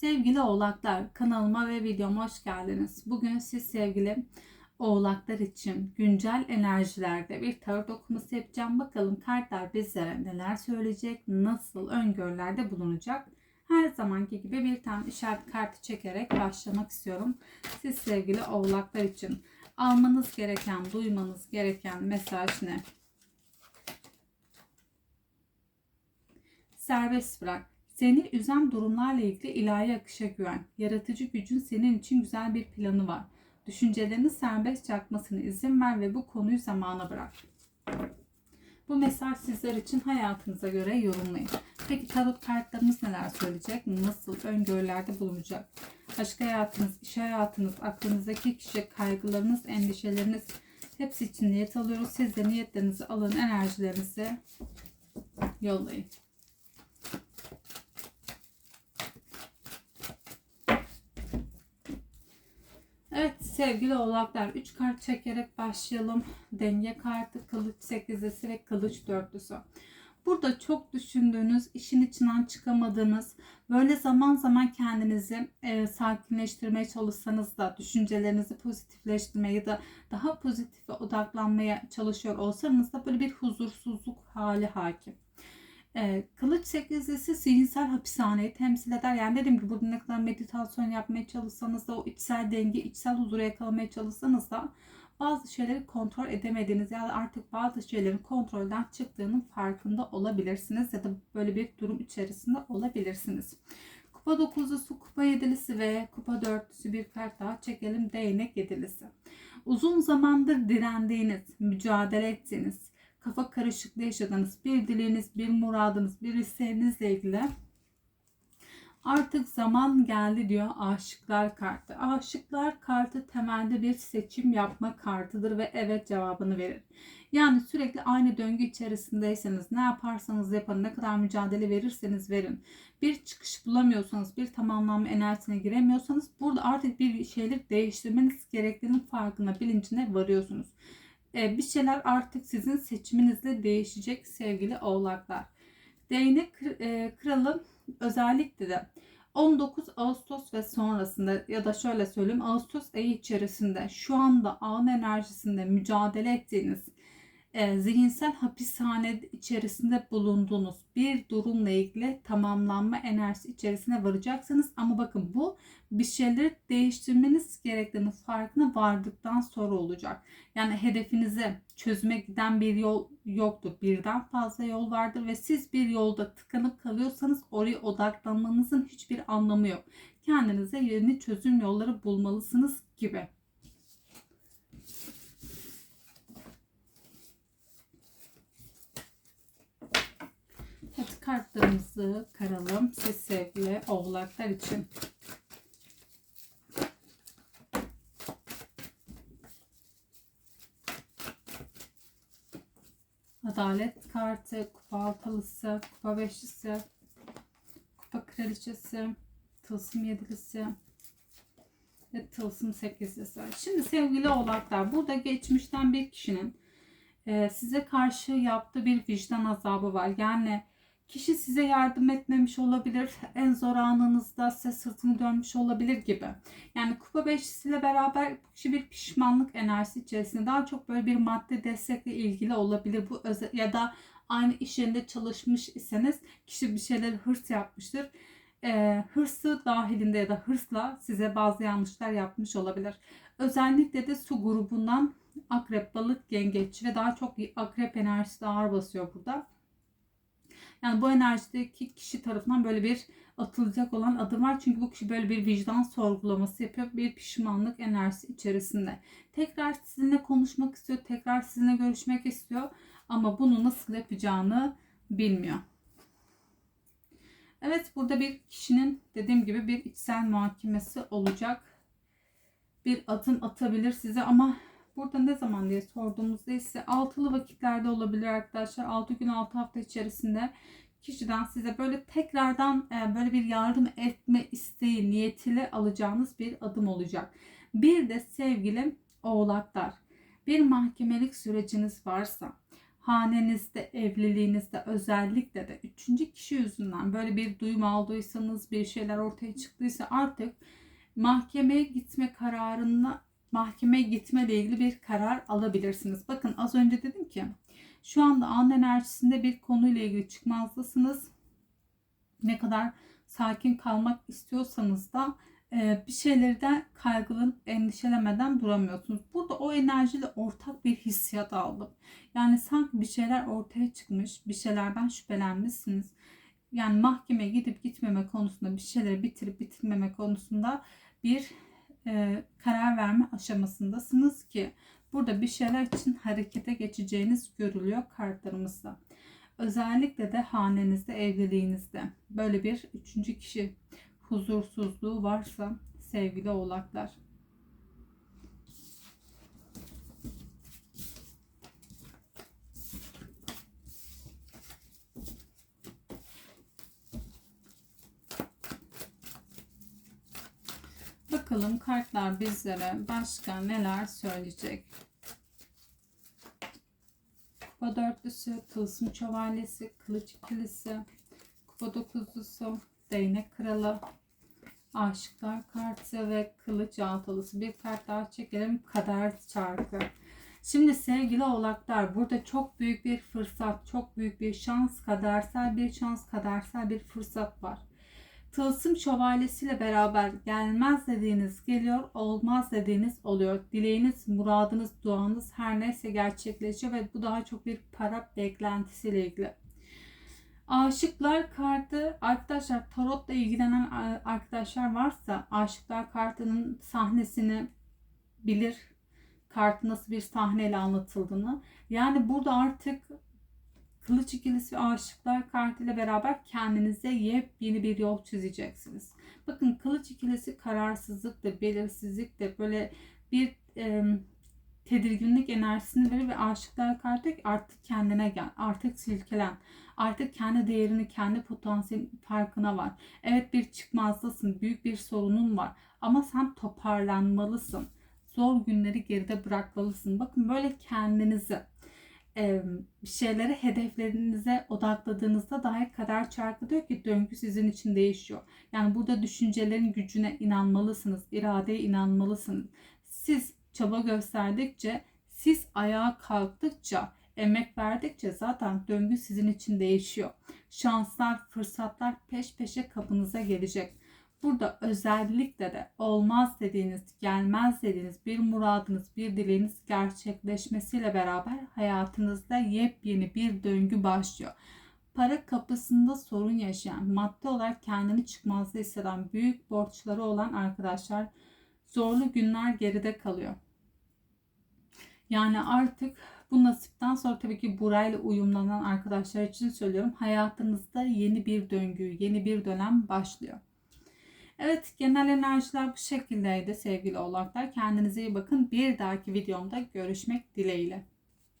Sevgili oğlaklar kanalıma ve videoma hoş geldiniz. Bugün siz sevgili oğlaklar için güncel enerjilerde bir tarot okuması yapacağım. Bakalım kartlar bizlere neler söyleyecek, nasıl öngörülerde bulunacak. Her zamanki gibi bir tane işaret kartı çekerek başlamak istiyorum. Siz sevgili oğlaklar için almanız gereken, duymanız gereken mesaj ne? Serbest bırak. Seni üzen durumlarla ilgili ilahi akışa güven. Yaratıcı gücün senin için güzel bir planı var. Düşüncelerinin serbest akmasına izin ver ve bu konuyu zamana bırak. Bu mesaj sizler için hayatınıza göre yorumlayın. Peki tarot kartlarımız neler söyleyecek? Nasıl öngörülerde bulunacak? Aşk hayatınız, iş hayatınız, aklınızdaki kişi, kaygılarınız, endişeleriniz hepsi için niyet alıyoruz. Siz de niyetlerinizi alın, enerjilerinizi yollayın. Evet sevgili oğlaklar 3 kart çekerek başlayalım. Denge kartı, kılıç sekizlisi ve kılıç dörtlüsü. Burada çok düşündüğünüz, işin içinden çıkamadığınız, böyle zaman zaman kendinizi e, sakinleştirmeye çalışsanız da, düşüncelerinizi pozitifleştirmeye ya da daha pozitife odaklanmaya çalışıyor olsanız da böyle bir huzursuzluk hali hakim. E, kılıç sekizlisi zihinsel hapishaneyi temsil eder. Yani dedim ki burada ne kadar meditasyon yapmaya çalışsanız da o içsel denge, içsel huzuru yakalamaya çalışsanız da bazı şeyleri kontrol edemediğiniz ya da artık bazı şeylerin kontrolden çıktığının farkında olabilirsiniz ya da böyle bir durum içerisinde olabilirsiniz. Kupa dokuzlusu, kupa yedilisi ve kupa dörtlüsü bir kart daha çekelim. Değnek yedilisi. Uzun zamandır direndiğiniz, mücadele ettiğiniz, kafa karışıklığı yaşadığınız, bir dileğiniz, bir muradınız, bir isteğinizle ilgili artık zaman geldi diyor aşıklar kartı. Aşıklar kartı temelde bir seçim yapma kartıdır ve evet cevabını verir. Yani sürekli aynı döngü içerisindeyseniz ne yaparsanız yapın, ne kadar mücadele verirseniz verin. Bir çıkış bulamıyorsanız, bir tamamlanma enerjisine giremiyorsanız burada artık bir şeyleri değiştirmeniz gerektiğinin farkına, bilincine varıyorsunuz. Ee, bir şeyler artık sizin seçiminizle değişecek sevgili oğlaklar. Değnek e, kralı özellikle de 19 Ağustos ve sonrasında ya da şöyle söyleyeyim Ağustos ayı içerisinde şu anda ağın enerjisinde mücadele ettiğiniz e, zihinsel hapishane içerisinde bulunduğunuz bir durumla ilgili tamamlanma enerjisi içerisine varacaksınız. Ama bakın bu bir şeyleri değiştirmeniz gerektiğini farkına vardıktan sonra olacak. Yani hedefinize çözüme giden bir yol yoktur. Birden fazla yol vardır ve siz bir yolda tıkanıp kalıyorsanız oraya odaklanmanızın hiçbir anlamı yok. Kendinize yeni çözüm yolları bulmalısınız gibi. Kartlarımızı karalım. Siz sevgili oğlaklar için. Adalet kartı, kupa altılısı, kupa beşlisi, kupa kraliçesi, tılsım yedilisi ve tılsım sekizlisi. Şimdi sevgili oğlaklar burada geçmişten bir kişinin e, size karşı yaptığı bir vicdan azabı var. Yani kişi size yardım etmemiş olabilir. En zor anınızda size sırtını dönmüş olabilir gibi. Yani kupa beşlisiyle beraber kişi bir pişmanlık enerjisi içerisinde daha çok böyle bir madde destekle ilgili olabilir. Bu özel ya da aynı iş yerinde çalışmış iseniz kişi bir şeyler hırs yapmıştır. Ee, hırsı dahilinde ya da hırsla size bazı yanlışlar yapmış olabilir. Özellikle de su grubundan akrep, balık, yengeç ve daha çok akrep enerjisi ağır basıyor burada. Yani bu enerjideki kişi tarafından böyle bir atılacak olan adım var. Çünkü bu kişi böyle bir vicdan sorgulaması yapıyor. Bir pişmanlık enerjisi içerisinde. Tekrar sizinle konuşmak istiyor. Tekrar sizinle görüşmek istiyor. Ama bunu nasıl yapacağını bilmiyor. Evet burada bir kişinin dediğim gibi bir içsel muhakemesi olacak. Bir adım atabilir size ama burada ne zaman diye sorduğumuzda ise altılı vakitlerde olabilir arkadaşlar. 6 gün 6 hafta içerisinde kişiden size böyle tekrardan e, böyle bir yardım etme isteği niyetiyle alacağınız bir adım olacak. Bir de sevgili oğlaklar bir mahkemelik süreciniz varsa hanenizde, evliliğinizde özellikle de üçüncü kişi yüzünden böyle bir duyum aldıysanız, bir şeyler ortaya çıktıysa artık mahkemeye gitme kararında mahkemeye gitmeyle ilgili bir karar alabilirsiniz. Bakın az önce dedim ki şu anda an enerjisinde bir konuyla ilgili çıkmazdasınız. Ne kadar sakin kalmak istiyorsanız da e, bir şeylerden kaygılanıp endişelemeden duramıyorsunuz. Burada o enerjiyle ortak bir hissiyat aldım. Yani sanki bir şeyler ortaya çıkmış, bir şeylerden şüphelenmişsiniz. Yani mahkemeye gidip gitmeme konusunda bir şeyleri bitirip bitirmeme konusunda bir e, karar verme aşamasındasınız ki burada bir şeyler için harekete geçeceğiniz görülüyor kartlarımızda. Özellikle de hanenizde, evliliğinizde böyle bir üçüncü kişi huzursuzluğu varsa sevgili oğlaklar. Bakalım kartlar bizlere başka neler söyleyecek. Kupa dörtlüsü, tılsım şövalyesi, kılıç ikilisi, kupa dokuzlusu, değnek kralı, aşıklar kartı ve kılıç altılısı. Bir kart daha çekelim. Kader çarkı. Şimdi sevgili oğlaklar burada çok büyük bir fırsat, çok büyük bir şans, kadersel bir şans, kadersel bir fırsat var. Tılsım şövalyesiyle beraber gelmez dediğiniz geliyor, olmaz dediğiniz oluyor. Dileğiniz, muradınız, duanız her neyse gerçekleşiyor ve bu daha çok bir para beklentisiyle ilgili. Aşıklar kartı arkadaşlar tarotla ilgilenen arkadaşlar varsa aşıklar kartının sahnesini bilir. Kartı nasıl bir sahneyle anlatıldığını. Yani burada artık Kılıç ikilisi ve aşıklar kartıyla beraber kendinize yepyeni bir yol çizeceksiniz. Bakın kılıç ikilisi kararsızlıktır, belirsizliktir. Böyle bir e, tedirginlik enerjisini verir ve aşıklar kartı artık kendine gel, artık silkelen, artık kendi değerini, kendi potansiyel farkına var. Evet bir çıkmazdasın, büyük bir sorunun var ama sen toparlanmalısın. Zor günleri geride bırakmalısın. Bakın böyle kendinizi bir şeyleri hedeflerinize odakladığınızda dahi kader çarkı diyor ki döngü sizin için değişiyor. Yani burada düşüncelerin gücüne inanmalısınız, iradeye inanmalısınız. Siz çaba gösterdikçe, siz ayağa kalktıkça, emek verdikçe zaten döngü sizin için değişiyor. Şanslar, fırsatlar peş peşe kapınıza gelecek. Burada özellikle de olmaz dediğiniz, gelmez dediğiniz bir muradınız, bir dileğiniz gerçekleşmesiyle beraber hayatınızda yepyeni bir döngü başlıyor. Para kapısında sorun yaşayan, maddi olarak kendini çıkmazda hisseden, büyük borçları olan arkadaşlar zorlu günler geride kalıyor. Yani artık bu nasipten sonra tabii ki burayla uyumlanan arkadaşlar için söylüyorum. Hayatınızda yeni bir döngü, yeni bir dönem başlıyor. Evet genel enerjiler bu şekildeydi sevgili oğlaklar. Kendinize iyi bakın. Bir dahaki videomda görüşmek dileğiyle.